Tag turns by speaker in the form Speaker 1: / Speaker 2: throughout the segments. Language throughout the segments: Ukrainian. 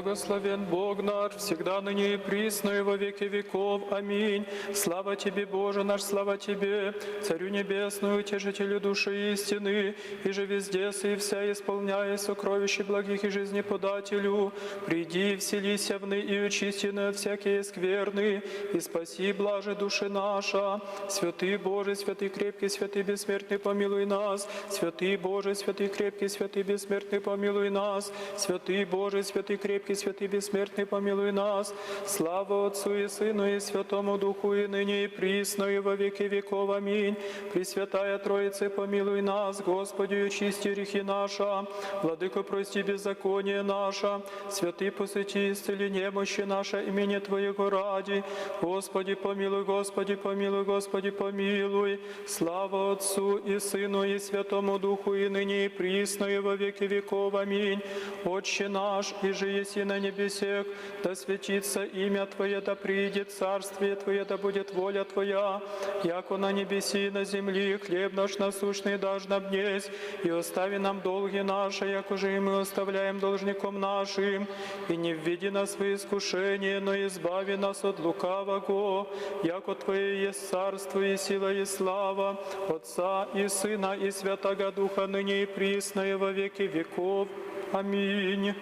Speaker 1: Благословен Бог наш, всегда ныне и присно и во веки веков. Аминь. Слава Тебе, Боже наш, слава Тебе, Царю Небесную, Утешителю души истины, и же везде и вся исполняя сокровища благих и жизнеподателю. Приди, вселися в ны и очисти на всякие скверны, и спаси, блаже души наша. Святый Боже, святый крепкий, святый бессмертный, помилуй нас. Святый Боже, святый крепкий, святый бессмертный, помилуй нас. Святый Боже, святый крепкий, святый бессмертный, помилуй нас. Слава Отцу и Сыну и Святому Духу, и ныне и присно, и во веки веков. Аминь. Пресвятая Троица, помилуй нас, Господи, и очисти грехи наша. Владыко, прости беззаконие наше. Святый, посети, исцели немощи наше, имени Твоего ради. Господи, помилуй, Господи, помилуй, Господи, помилуй. Слава Отцу и Сыну и Святому Духу, и ныне и присно, и во веки веков. Аминь. Отче наш, и же еси на небесех, да светится имя Твое, да приидет царствие Твое, да будет воля Твоя, яко на небеси на земли, хлеб наш насущный дашь нам днесь, и остави нам долги наши, яко же и мы оставляем должником нашим, и не введи нас в искушение, но избави нас от лукавого, яко Твое есть царство и сила и слава, Отца и Сына и Святого Духа, ныне и присно, и во веки веков. Аминь.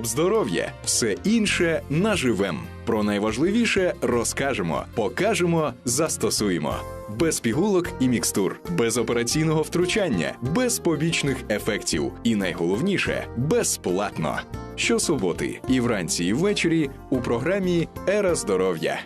Speaker 2: Було здоров'я, все інше наживем. Про найважливіше розкажемо, покажемо, застосуємо. Без пігулок і мікстур, без операційного втручання, без побічних ефектів. І найголовніше безплатно. Щосуботи і вранці, і ввечері у програмі Ера здоров'я.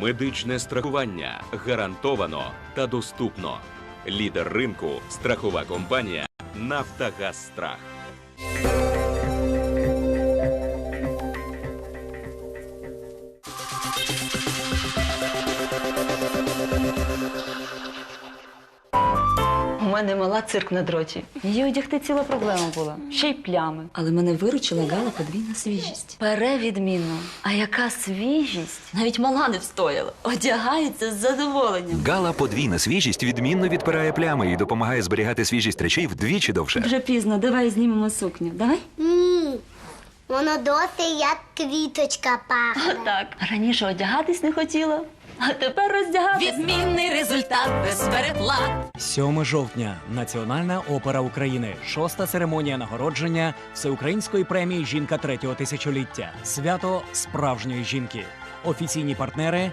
Speaker 3: Медичне страхування гарантовано та доступно. Лідер ринку страхова компанія Нафтогазстрах.
Speaker 4: Мене мала цирк на дроті. Її одягти ціла проблема була. Ще й плями. Але мене виручила Гала подвійна свіжість. Перевідмінно. А яка свіжість? Навіть мала не встояла. Одягається з задоволенням.
Speaker 5: Гала подвійна свіжість відмінно відпирає плями і допомагає зберігати свіжість речей вдвічі довше.
Speaker 4: Вже пізно, давай знімемо сукню. Давай?
Speaker 6: Ні, воно досі як квіточка пахне.
Speaker 4: Так. Раніше одягатись не хотіла, а тепер роздягатись.
Speaker 7: Відмінний результат без переплат.
Speaker 8: 7 жовтня Національна опера України. Шоста церемонія нагородження Всеукраїнської премії Жінка третього тисячоліття. Свято справжньої жінки. Офіційні партнери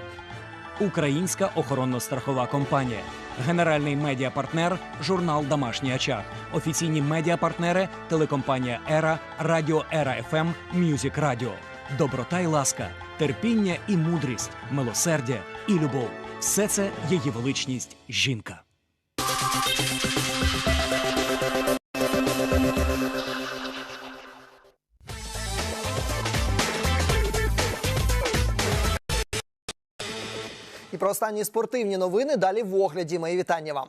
Speaker 8: Українська охоронно-страхова компанія. Генеральний медіапартнер журнал Домашній очаг. Офіційні медіапартнери телекомпанія Ера, Радіо Ера ФМ, Мюзик Радіо. Доброта і ласка, терпіння і мудрість, милосердя і любов. Все це її величність жінка.
Speaker 9: І про останні спортивні новини далі в огляді. Мої вітання вам.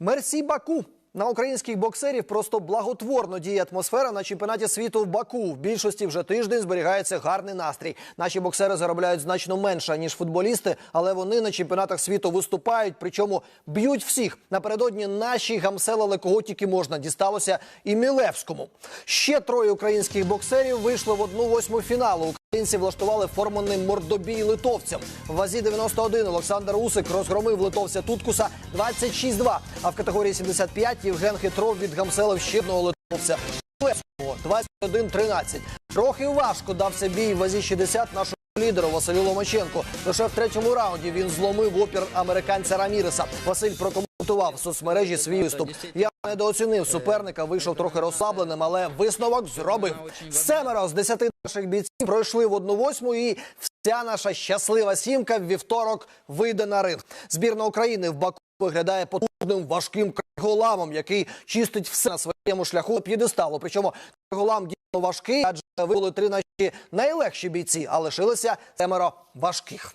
Speaker 9: Мерсі Баку. На українських боксерів просто благотворно діє атмосфера на чемпіонаті світу в Баку. В більшості вже тиждень зберігається гарний настрій. Наші боксери заробляють значно менше ніж футболісти, але вони на чемпіонатах світу виступають, причому б'ють всіх. Напередодні наші гамселили кого тільки можна. Дісталося і Мілевському. Ще троє українських боксерів вийшли в одну восьму фіналу. Українці влаштували форманий мордобій литовцям. В вазі 91 Олександр Усик розгромив литовця Туткуса 26-2. А в категорії 75 Євген Хитров від гамселив ще одного литовця. Левського 21-13. Трохи важко дався бій в вазі 60 нашому лідеру Василю Ломаченку. Лише в третьому раунді він зломив опір американця Раміреса. Василь прокоментував в соцмережі свій виступ. Я недооцінив суперника, вийшов трохи розслабленим, але висновок зробив. Семеро з десяти наших бійців пройшли в одну восьму, і вся наша щаслива сімка в вівторок вийде на ринг. Збірна України в Баку виглядає потужним важким криголамом, який чистить все на своєму шляху п'єдесталу. Причому криголам дійсно важкий, адже вибули три наші найлегші бійці, а лишилося семеро важких.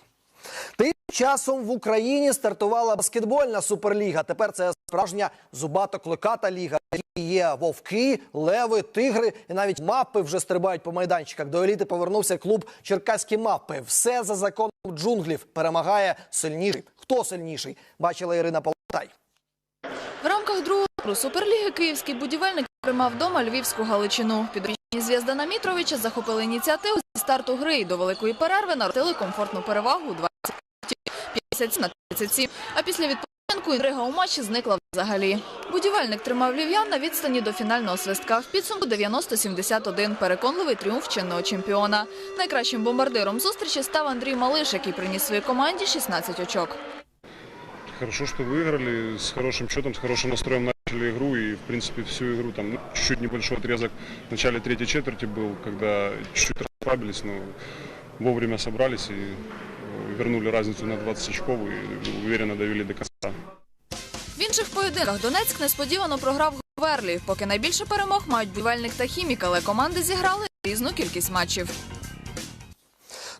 Speaker 9: Тим часом в Україні стартувала баскетбольна суперліга. Тепер це справжня зубато-кликата ліга. Є вовки, леви, тигри і навіть мапи вже стрибають по майданчиках. До еліти повернувся клуб Черкаські мапи. Все за законом джунглів перемагає сильніший. Хто сильніший? Бачила Ірина Полтай.
Speaker 10: Туру Суперліги київський будівельник приймав вдома львівську Галичину. Підручні Зв'яздана Мітровича захопили ініціативу зі старту гри і до великої перерви наротили комфортну перевагу у 20 57 на 37. А після відпочинку інтрига у матчі зникла взагалі. Будівельник тримав львів'ян на відстані до фінального свистка. В підсумку 90-71. Переконливий тріумф чинного чемпіона. Найкращим бомбардиром зустрічі став Андрій Малиш, який приніс своїй команді 16 очок.
Speaker 11: Хорошо, что выиграли, с хорошим счетом, с хорошим настроем начали игру и, в принципе, всю игру, там, ну, чуть-чуть небольшой отрезок в начале третьей четверти был, когда чуть-чуть расслабились, но вовремя собрались и э, вернули разницу на 20 очков и уверенно довели до конца.
Speaker 10: В інших поєдинках Донецьк несподівано програв Верлі. Поки найбільше перемог мають будівельник та хімік, але команди зіграли різну кількість матчів.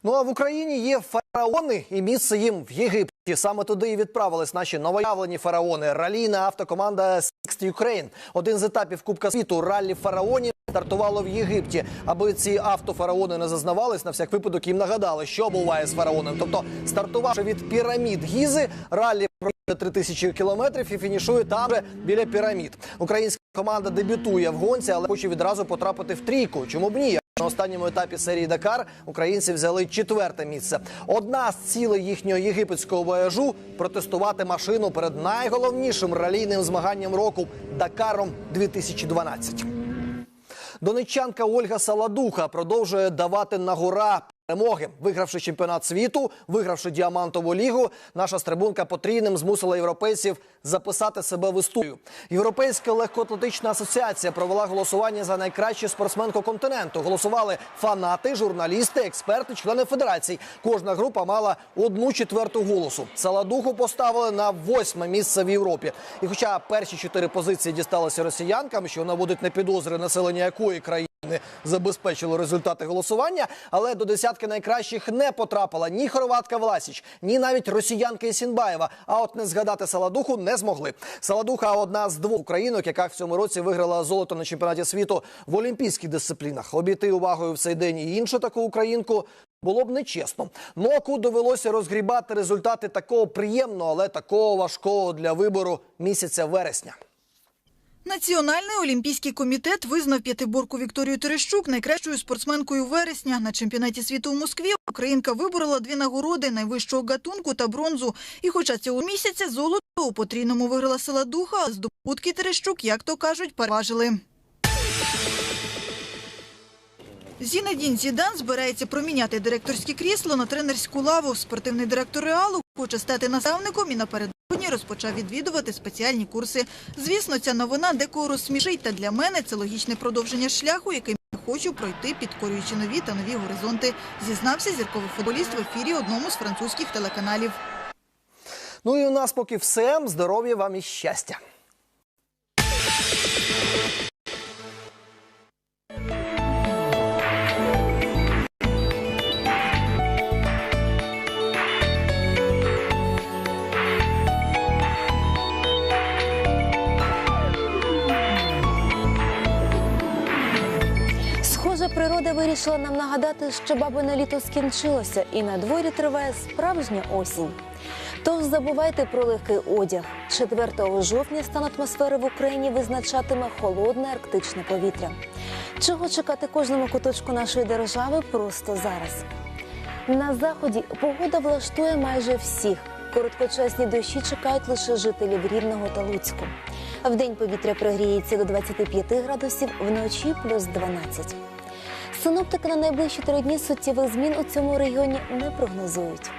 Speaker 9: Ну а в Україні є фараони, і місце їм в Єгипті. Саме туди і відправились наші новоявлені фараони. Ралійна автокоманда Sixth Ukraine. Один з етапів Кубка світу раллі фараонів стартувало в Єгипті. Аби ці автофараони не зазнавались, на всяк випадок їм нагадали, що буває з фараоном. Тобто, стартувавши від пірамід Гізи, раллі проїде 3000 кілометрів і фінішує там же біля пірамід. Українська команда дебютує в гонці, але хоче відразу потрапити в трійку. Чому б ні? На останньому етапі серії Дакар українці взяли четверте місце. Одна з цілей їхнього єгипетського вояжу протестувати машину перед найголовнішим ралійним змаганням року Дакаром 2012. Донеччанка Ольга Саладуха продовжує давати на гора перемоги. Вигравши чемпіонат світу, вигравши діамантову лігу, наша стрибунка потрійним змусила європейців записати себе в історію. Європейська легкоатлетична асоціація провела голосування за найкращу спортсменку континенту. Голосували фанати, журналісти, експерти, члени федерацій. Кожна група мала одну четверту голосу. Саладуху поставили на восьме місце в Європі. І хоча перші чотири позиції дісталися росіянкам, що наводить на підозри населення якої країни забезпечило результати голосування, але до десятки найкращих не потрапила ні хорватка Власіч, ні навіть росіянка Ісінбаєва. А от не згадати Саладуху не змогли. Саладуха одна з двох українок, яка в цьому році виграла золото на чемпіонаті світу в олімпійських дисциплінах. Обійти увагою в цей день і іншу таку українку. Було б нечесно. Моку довелося розгрібати результати такого приємного, але такого важкого для вибору місяця вересня.
Speaker 12: Національний олімпійський комітет визнав п'ятиборку Вікторію Терещук найкращою спортсменкою вересня. На чемпіонаті світу у Москві Українка виборола дві нагороди найвищого гатунку та бронзу. І хоча цього місяця золото у потрійному виграла села Духа, а здобутки Терещук, як то кажуть, переважили. Зінедін Зідан збирається проміняти директорське крісло на тренерську лаву. Спортивний директор Реалу хоче стати наставником і напередодні розпочав відвідувати спеціальні курси. Звісно, ця новина декого розсмішить, та для мене це логічне продовження шляху, яким я хочу пройти, підкорюючи нові та нові горизонти, зізнався зірковий футболіст в ефірі одному з французьких телеканалів.
Speaker 9: Ну і у нас поки все. Здоров'я вам і щастя.
Speaker 13: Вирішила нам нагадати, що бабине літо скінчилося, і на дворі триває справжня осінь. Тож забувайте про легкий одяг. 4 жовтня стан атмосфери в Україні визначатиме холодне арктичне повітря. Чого чекати кожному куточку нашої держави просто зараз. На заході погода влаштує майже всіх. Короткочасні дощі чекають лише жителів Рівного та Луцьку. Вдень повітря прогріється до 25 градусів, вночі плюс 12. Синоптики на найближчі три дні суттєвих змін у цьому регіоні не прогнозують.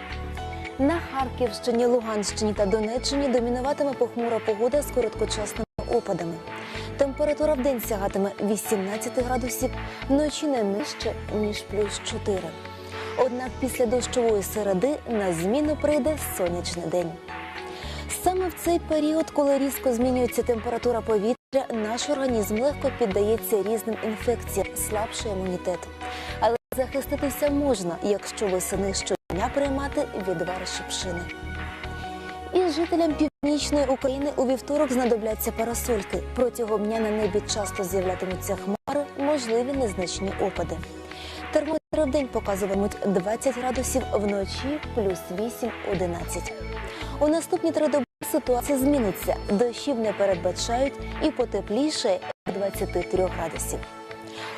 Speaker 13: На Харківщині, Луганщині та Донеччині домінуватиме похмура погода з короткочасними опадами. Температура в день сягатиме 18 градусів, вночі не нижче, ніж плюс 4. Однак після дощової середи на зміну прийде сонячний день. Саме в цей період, коли різко змінюється температура повітря, наш організм легко піддається різним інфекціям, слабший імунітет. Але захиститися можна, якщо восени щодня приймати відвар шипшини. І жителям північної України у вівторок знадобляться парасольки. Протягом дня на небі часто з'являтимуться хмари, можливі незначні опади. Термометри в день показуватимуть 20 градусів, вночі плюс 8-11. У наступні три доби ситуація зміниться. Дощів не передбачають і потепліше 23 градусів.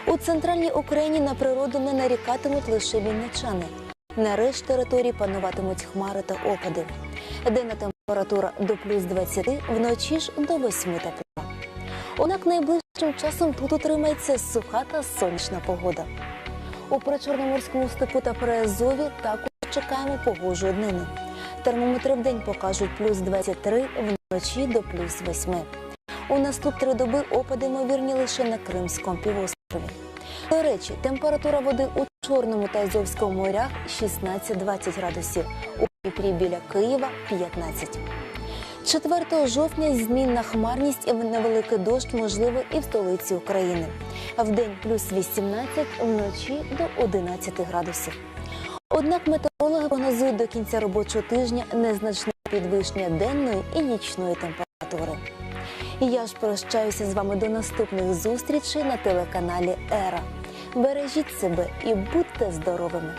Speaker 13: У центральній Україні на природу не нарікатимуть лише вінничани. На решт території пануватимуть хмари та опади. Денна температура до плюс 20, вночі ж до 8 тепла. Однак найближчим часом тут утримається суха та сонячна погода. У причорноморському степу та Приазові також чекаємо погожої днини. Термометри в день покажуть плюс 23, вночі до плюс 8. У наступні доби опади ймовірні лише на Кримському півострові. До речі, температура води у Чорному та Азовському морях 16-20 градусів, у Дніпрі біля Києва 15. 4 жовтня змінна хмарність і невеликий дощ можливо і в столиці України. В день плюс 18, вночі до 11 градусів. Однак метеорологи прогнозують до кінця робочого тижня незначне підвищення денної і нічної температури. Я ж прощаюся з вами до наступних зустрічей на телеканалі Ера. Бережіть себе і будьте здоровими!